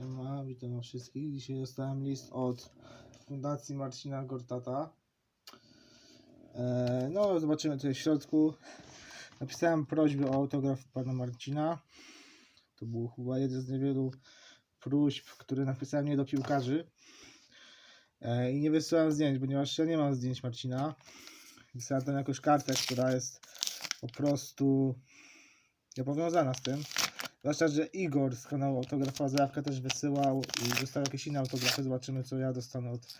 Siema, witam wszystkich. Dzisiaj dostałem list od Fundacji Marcina Gortata. E, no, zobaczymy tutaj w środku. Napisałem prośbę o autograf pana Marcina. To był chyba jeden z niewielu próśb, które napisałem nie do piłkarzy. E, I nie wysyłałem zdjęć, ponieważ ja nie mam zdjęć Marcina. Wysłałem tam jakąś kartę, która jest po prostu niepowiązana z tym. Zwłaszcza, że Igor z kanału Autografa Zajawka też wysyłał i dostał jakieś inne autografy. Zobaczymy, co ja dostanę od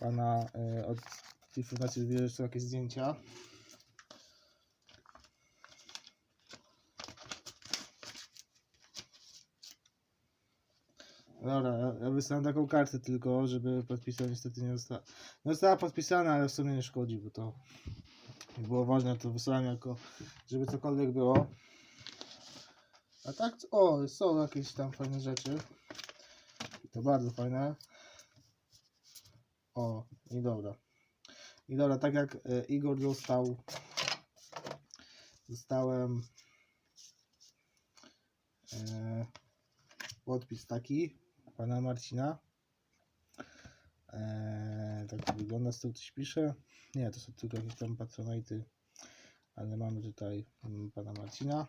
pana, y, od tej fundacji, że są jakieś zdjęcia. Dobra, ja, wysłałem taką kartę tylko, żeby podpisał, niestety nie została. Nie została podpisana, ale w sumie nie szkodzi, bo to było ważne, to wysłałem jako, żeby cokolwiek było. A tak, o, są jakieś tam fajne rzeczy. I to bardzo fajne. O, i dobra. I dobra, tak jak e, Igor dostał, dostałem e, podpis taki pana Marcina. E, tak to wygląda, z tyłu coś pisze. Nie, to są tylko jakieś tam patronajty, ale mamy tutaj mm, pana Marcina.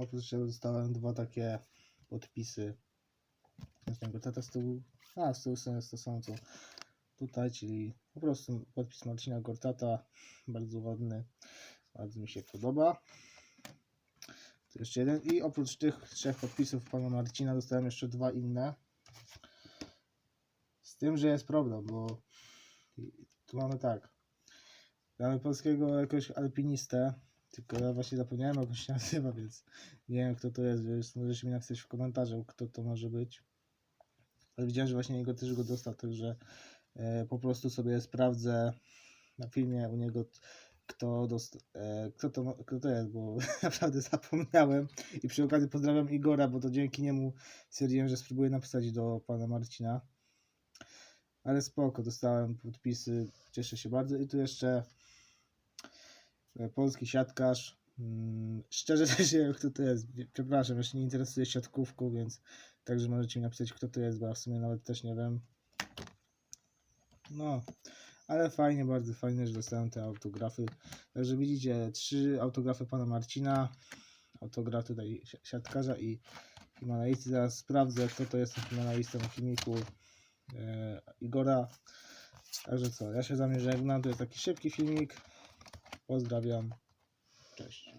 Oprócz tego dostałem dwa takie podpisy z niego. Tata z tyłu, a tutaj, czyli po prostu podpis Marcina Gortata, bardzo ładny, bardzo mi się podoba. To jeszcze jeden i oprócz tych trzech podpisów pana Marcina dostałem jeszcze dwa inne. Z tym, że jest problem, bo tu mamy tak. Mamy polskiego jakiegoś alpinistę, tylko ja właśnie zapomniałem jak on się nazywa, więc nie wiem kto to jest, więc możecie mi napisać w komentarzu kto to może być. Ale widziałem, że właśnie jego też go dostał, także e, po prostu sobie sprawdzę na filmie u niego kto, dost, e, kto, to, kto to jest, bo naprawdę zapomniałem. I przy okazji pozdrawiam Igora, bo to dzięki niemu stwierdziłem, że spróbuję napisać do pana Marcina. Ale spoko, dostałem podpisy, cieszę się bardzo. I tu jeszcze polski siatkarz. Mm, Szczerze też nie wiem, kto to jest. Przepraszam, ja się nie interesuję siatkówką, więc także możecie mi napisać, kto to jest, bo ja w sumie nawet też nie wiem. No, ale fajnie, bardzo fajnie, że dostałem te autografy. Także widzicie, trzy autografy pana Marcina, autograf tutaj si- siatkarza i Himalajsty. Zaraz sprawdzę, kto to jest ten Himalajsta na filmiku e, Igora. Także co, ja się z wami żegnam. To jest taki szybki filmik. Pozdrawiam. Cześć.